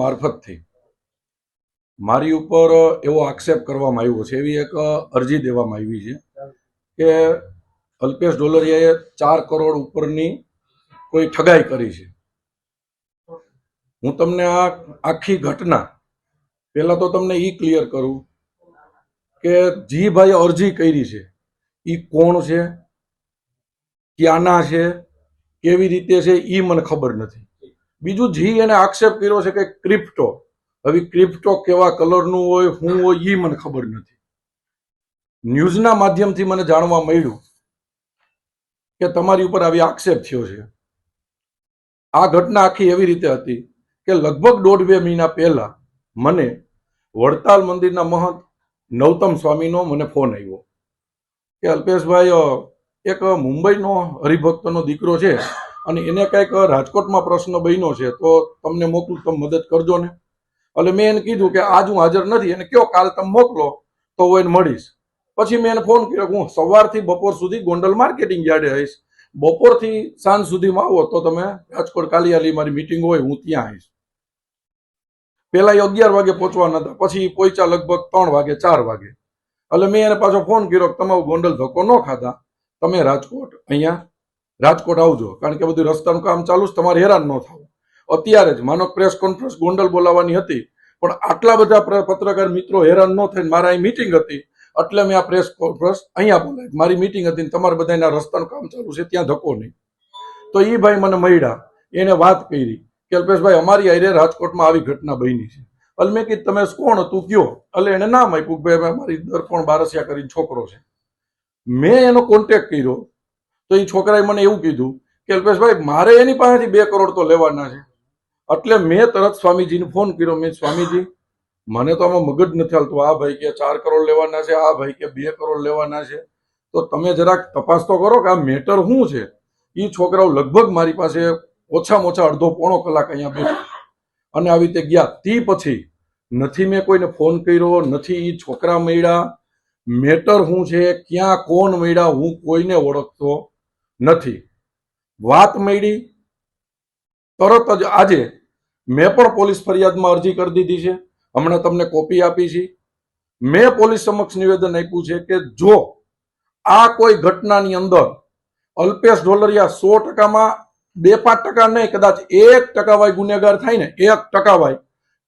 મારફતથી મારી ઉપર એવો આક્ષેપ કરવામાં આવ્યો છે, એવી એક અરજી દેવામાં આવી છે કે અલ્પેશ ડોલરિયાએ ચાર કરોડ ઉપરની કોઈ ઠગાઈ કરી છે. હું તમને આ આખી ઘટના પહેલા તો તમને ઈ ક્લિયર કરું કે જી ભાઈ અરજી કરી છે. એ કોણ છે? ક્યાંના છે? કેવી રીતે છે? એ મને ખબર નથી. બીજું જી એને આક્ષેપ કર્યો છે કે ક્રિપ્ટો. હવે ક્રિપ્ટો કેવા કલરનું હોય શું હોય, ઈ મને ખબર નથી. ન્યૂઝના માધ્યમથી મને જાણવા મળ્યું કે તમારી ઉપર આવી આક્ષેપ થયો છે. આ ઘટના આખી એવી રીતે હતી કે લગભગ દોઢ બે મહિના પહેલા મને વડતાલ મંદિરના મહંત નવતમ સ્વામીનો મને ફોન આવ્યો. કે અલ્પેશભાઈ એક મુંબઈનો હરિભક્તનો દીકરો છે. અને એને કંઈક રાજકોટમાં પ્રશ્ન બન્યો છે, તો તમને મોકલું, તમે મદદ કરજો ને. એટલે મેં એને કીધું કે આજ હું હાજર નથી, એને કયો કાલ તમે મોકલો, તો હું એને મળીશ. પછી મેં એને ફોન કર્યો હું સવારથી બપોર સુધી ગોંડલ માર્કેટિંગ યાર્ડે આવીશ. બપોરથી સાંજ સુધીમાં આવો, તો તમે રાજકોટ કાલિયાલી મારી મિટિંગ હોય, હું ત્યાં આવીશ. પહેલાં અગિયાર વાગે પહોંચવાના હતા, પછી પહોંચ્યા લગભગ ત્રણ વાગે, ચાર વાગે. એટલે મેં એને પાછો ફોન કર્યો કે તમારું ગોંડલ ધક્કો ન ખાતા તમે રાજકોટ અહીંયા રાજકોટ આવજો. કારણ કે બધું રસ્તાનું કામ ચાલુ છે, તમારે હેરાન ન થવું. અત્યારે જ માનો પ્રેસ કોન્ફરન્સ ગોંડલ બોલાવવાની હતી, પણ આટલા બધા પત્રકાર મિત્રો હેરાન ન થઈને મારા અહીં મિટિંગ હતી. એટલે મેં આ પ્રેસ કોન્ફરન્સ અહીંયા બોલાવી. મારી મિટિંગ હતી તમારે બધાના રસ્તાનું કામ ચાલુ છે, ત્યાં ધક્કો નહીં. તો એ ભાઈ મને મળ્યા. એને વાત કરી કે, અલ્પેશભાઈ, અમારી આરે રાજકોટમાં આવી ઘટના બની છે. એટલે મેં કીધું, તમે કોણ હતું? કયો? એટલે એને નામ આપ્યું કે, ભાઈ મારી દર્પણ બારસિયા કરીને છોકરો છે. મેં એનો કોન્ટેક્ટ કર્યો. તો એ છોકરાએ મને એવું કીધું કે અલ્પેશભાઈ, મારે એની પાસેથી બે કરોડ તો લેવાના છે. એટલે મેં તરત સ્વામીજીને ફોન કર્યો. મેં સ્વામીજી, મને તો આમાં મગજ નથી હાલતું. આ ભાઈ કે ચાર કરોડ લેવાના છે, આ ભાઈ કે બે કરોડ લેવાના છે. તો તમે જરાક તપાસ તો કરો કે આ મેટર શું છે? એ છોકરાઓ લગભગ મારી પાસે ઓછામાં ઓછા અડધો પોણો કલાક અહીંયા બેઠો અને આવી રીતે ગયા. તે પછી નથી મેં કોઈને ફોન કર્યો, નથી એ છોકરા મળ્યા. મેટર શું છે? ક્યાં કોણ મળ્યા? હું કોઈને ઓળખતો નથી. વાત મળી. તરત જ આજે મેં પણ પોલીસ ફરિયાદમાં અરજી કરી દીધી છે. હમણાં તમને કોપી આપી છે. મેં પોલીસ સમક્ષ નિવેદન આપ્યું છે કે જો આ કોઈ ઘટનાની અંદર અલ્પેશ ઢોલરિયા સો ટકામાં, બે પાંચ ટકા નહીં, કદાચ એક ટકા વાય ગુનેગાર થાય ને એક ટકા વાય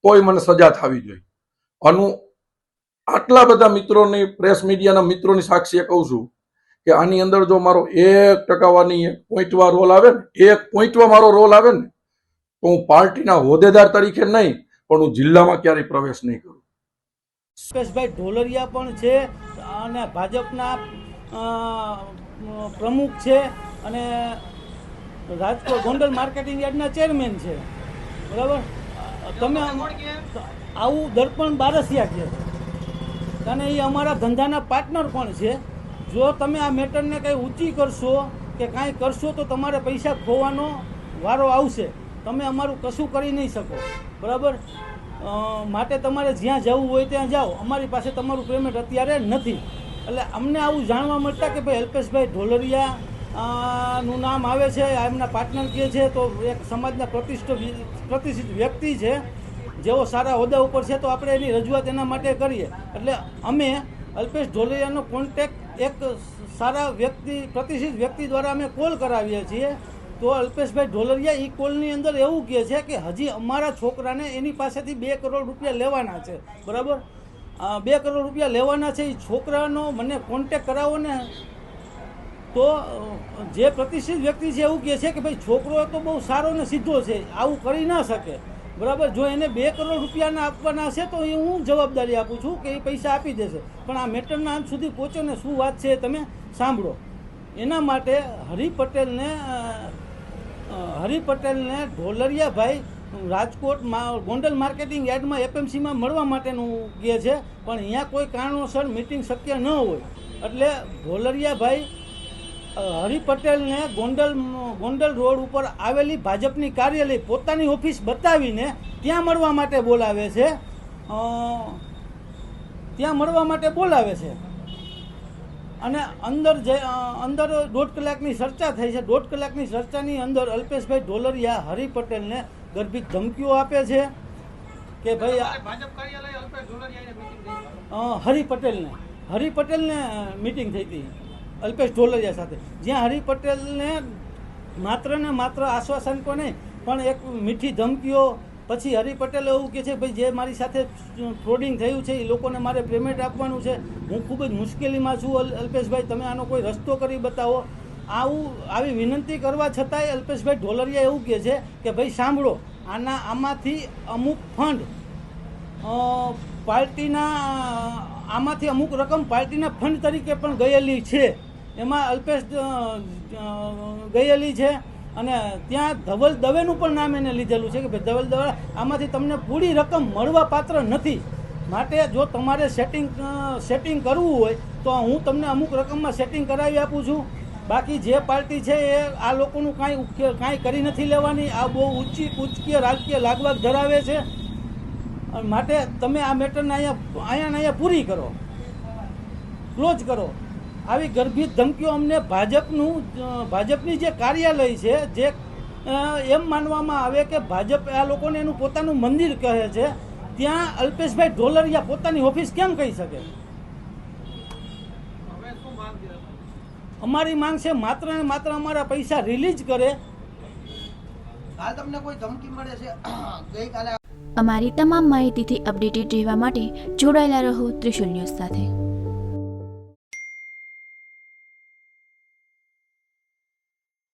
તોય મને સજા થવી જોઈએ. આનું આટલા બધા મિત્રોની, પ્રેસ મીડિયાના મિત્રોની સાક્ષીએ કહું છું કે આની અંદર જો મારો એક ટકાવાની એક પોઈન્ટવા રોલ આવે ને, એક પોઈન્ટવા મારો રોલ આવે ને, તો હું પાર્ટીના હોદ્દેદાર તરીકે નહીં, પણ હું જિલ્લામાં ક્યારેય પ્રવેશ નહીં કરું. સુકેશભાઈ ઢોલરિયા પણ છે અને ભાજપના પ્રમુખ છે અને રાજકોટ ગોંડલ માર્કેટિંગ યાર્ડના ચેરમેન છે. બરાબર? તમે આવું દર્પણ બારસિયા કહે છે. અને એ અમારા ધંધાના પાર્ટનર પણ છે. જો તમે આ મેટરને કંઈ ઊંચી કરશો કે કાંઈ કરશો તો તમારે પૈસા ખોવાનો વારો આવશે. તમે અમારું કશું કરી નહીં શકો. બરાબર? માટે તમારે જ્યાં જવું હોય ત્યાં જાઓ. અમારી પાસે તમારું પેમેન્ટ અત્યારે નથી. એટલે અમને આવું જાણવા મળતા કે ભાઈ અલ્પેશભાઈ ઢોલરિયા નું નામ આવે છે એમના પાર્ટનર કહે છે, તો એક સમાજના પ્રતિષ્ઠિત પ્રતિષ્ઠિત વ્યક્તિ છે. જેઓ સારા હોદ્દા ઉપર છે, તો આપણે એની રજૂઆત એના માટે કરીએ. એટલે અમે અલ્પેશ ઢોલરિયાનો કોન્ટેક્ટ એક સારા વ્યક્તિ, પ્રતિષ્ઠિત વ્યક્તિ દ્વારા અમે કોલ કરાવીએ છીએ. તો અલ્પેશભાઈ ઢોલરિયા એ કોલની અંદર એવું કહે છે કે હજી અમારા છોકરાને એની પાસેથી બે કરોડ રૂપિયા લેવાના છે. બરાબર? બે કરોડ રૂપિયા લેવાના છે એ છોકરાનો, મને કોન્ટેક કરાવો ને. તો જે પ્રતિષ્ઠિત વ્યક્તિ છે એવું કહે છે કે ભાઈ, છોકરો તો બહુ સારો ને સીધો છે, આવું કરી ના શકે. બરાબર? જો એને બે કરોડ રૂપિયાના આપવાના હશે તો એ હું જવાબદારી આપું છું કે એ પૈસા આપી દેશે. પણ આ મેટરના અંત સુધી પહોંચો ને શું વાત છે તમે સાંભળો. એના માટે હરિ પટેલને હરિ પટેલને ઢોલરિયાભાઈ રાજકોટમાં, ગોંડલ માર્કેટિંગ યાર્ડમાં એપએમસીમાં મળવા માટેનું કહે છે. પણ અહીંયા કોઈ કારણોસર મિટિંગ શક્ય ન હોય. એટલે ઢોલરિયાભાઈ હરિ પટેલને ગોંડલ ગોંડલ રોડ ઉપર આવેલી ભાજપની કાર્યાલય પોતાની ઓફિસ બતાવીને ત્યાં મળવા માટે બોલાવે છે. ત્યાં મળવા માટે બોલાવે છે. અને અંદર જે અંદર દોઢ કલાકની ચર્ચા થઈ છે. દોઢ કલાકની ચર્ચાની અંદર અલ્પેશભાઈ ઢોલરિયા હરિ પટેલને ગર્ભિત ધમકીઓ આપે છે કે ભાઈ હરિ પટેલને હરિ પટેલને મિટિંગ થઈ હતી. અલ્પેશ ઢોલરિયા સાથે. જ્યાં હરિ પટેલને માત્ર ને માત્ર આશ્વાસન પણ નહીં, પણ એક મીઠી ધમકીઓ, પછી હરિ પટેલ એવું કહે છે, ભાઈ, જે મારી સાથે ફ્રોડિંગ થયું છે એ લોકોને મારે પેમેન્ટ આપવાનું છે. હું ખૂબ જ મુશ્કેલીમાં છું, અલ- અલ્પેશભાઈ, તમે આનો કોઈ રસ્તો કરી બતાવો. આવું, આવી વિનંતી કરવા છતાંય અલ્પેશભાઈ ઢોલરિયા એવું કહે છે કે, ભાઈ, સાંભળો, આના, આમાંથી અમુક ફંડ પાર્ટીના, આમાંથી અમુક રકમ પાર્ટીના ફંડ તરીકે પણ ગયેલી છે. એમાં અલ્પેશ ગયેલી છે અને ત્યાં ધવલ દવેનું પણ નામ એને લીધેલું છે કે ભાઈ ધવલ દવે, આમાંથી તમને પૂરી રકમ મળવા પાત્ર નથી. માટે જો તમારે સેટિંગ સેટિંગ કરવું હોય તો હું તમને અમુક રકમમાં સેટિંગ કરાવી આપું છું. બાકી જે પાર્ટી છે એ આ લોકોનું કાંઈ કાંઈ કરી નથી લેવાની. આ બહુ ઊંચી કૂચકીય રાજકીય લાગવાગ ધરાવે છે. માટે તમે આ મેટરને અહીંયા અહીંયા અહીંયા પૂરી કરો. ક્લોઝ કરો. આવી ગર્ભિત ધમકીઓ અમને ભાજપનું ભાજપની જે કાર્યાલય છે જે એમ માનવામાં આવે કે ભાજપ આ લોકોને એનું પોતાનું મંદિર કહે છે ત્યાં અલ્પેશભાઈ ઢોલરિયા પોતાની ઓફિસ કેમ કહી શકે? હવે શું માંગ છે અમારી માંગ છે માત્ર ને માત્ર અમારા પૈસા રિલીઝ કરે. હાલ તમને કોઈ ધમકી મળે છે? ગઈકાલે અમારી તમામ માહિતીથી અપડેટેડ રહેવા માટે જોડાયેલા રહો ત્રિશુલ ન્યૂઝ સાથે.